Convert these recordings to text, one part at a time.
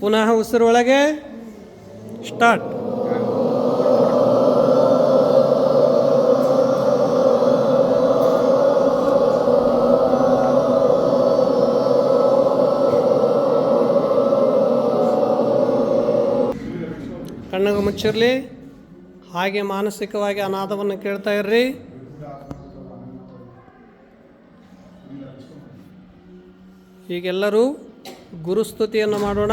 ಪುನಃ ಉಸಿರೊಳಗೆ ಸ್ಟಾರ್ಟ್. ಕಣ್ಣಗ ಮುಚ್ಚಿರಲಿ. ಹಾಗೆ ಮಾನಸಿಕವಾಗಿ ಅನಾಥವನ್ನು ಕೇಳ್ತಾ ಇರ್ರಿ. ಈಗೆಲ್ಲರೂ ಗುರುಸ್ತುತಿಯನ್ನು ಮಾಡೋಣ.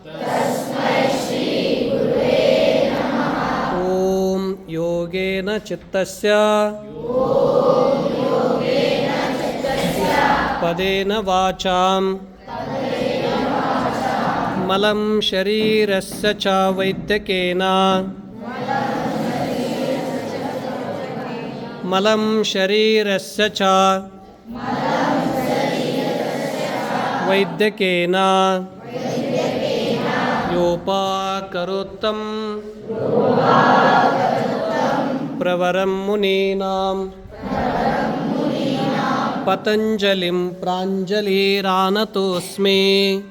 योगेन चित्तस्य पदेन वाचां मलं शरीरस्य च वैद्यकेन मलं शरीरस्य च वैद्यकेन योपाकरोत्तम् प्रवरं मुनीनां। पतञ्जलिं प्राञ्जलिरानतोऽस्मि।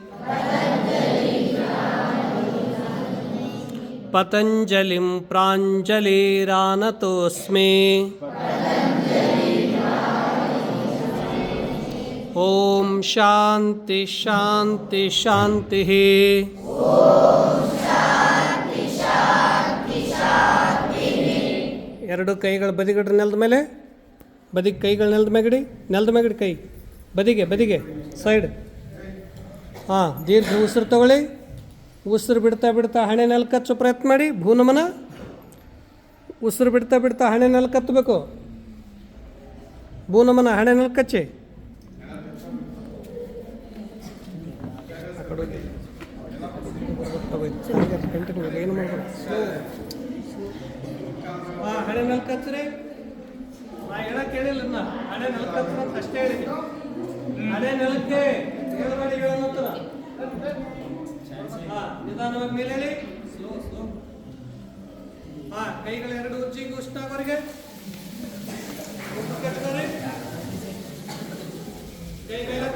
पतञ्जलिं प्राञ्जलिरानतोऽस्मि। ॐ शान्ति शान्ति शान्तिः। ಎರಡು ಕೈಗಳು ಬದಿಗಡ್ರಿ ನೆಲದ ಮೇಲೆ ಬದಿಗೆ ಕೈಗಳು ನೆಲದ ಮೇಗಡಿ ನೆಲದ ಮೇಗಡಿ ಕೈ ಬದಿಗೆ ಬದಿಗೆ ಸೈಡ್ ಹಾಂ ದೀರ್ಘ ಉಸಿರು ತಗೊಳ್ಳಿ ಉಸಿರು ಬಿಡ್ತಾ ಬಿಡ್ತಾ ಹಣೆ ನೆಲಕಚ್ಚು ಪ್ರಯತ್ನ ಮಾಡಿ ಭೂನಮನ ಉಸಿರು ಬಿಡ್ತಾ ಬಿಡ್ತಾ ಹಣೆ ನೆಲಕತ್ತಬೇಕು ಭೂನಮನ ಹಣೆ ನೆಲಕಚ್ಚಿ ಕಂಟಿನ್ಯೂ ಏನು ಮಾಡ್ಬೇಕು ಹಣೆ ನಲ್ಕತ್ರಿ? ನಾ ಹೇಳಕ್ ಹೇಳಿಲ್ಲ ನಾ ಹಣೆ ನಲ್ಕತ್ರ ಅಂತ ಅಷ್ಟೇ ಹೇಳಿದೆ. ಹಣೆ ನೆಲಕ್ಕೆ ಮೇಲ್ಗಡೆ ಹೇಳ ನಿಧಾನವಾಗಿ ಮೇಲೆ ಹೇಳಿ. ಸ್ಲೋ ಸ್ಲೋ ಹಾ, ಕೈಗಳ ಎರಡು ಉಜ್ಜಿ ಉಷ್ಣಾಗೋರಿಗೆ ಕೈ ಮೇಲೆ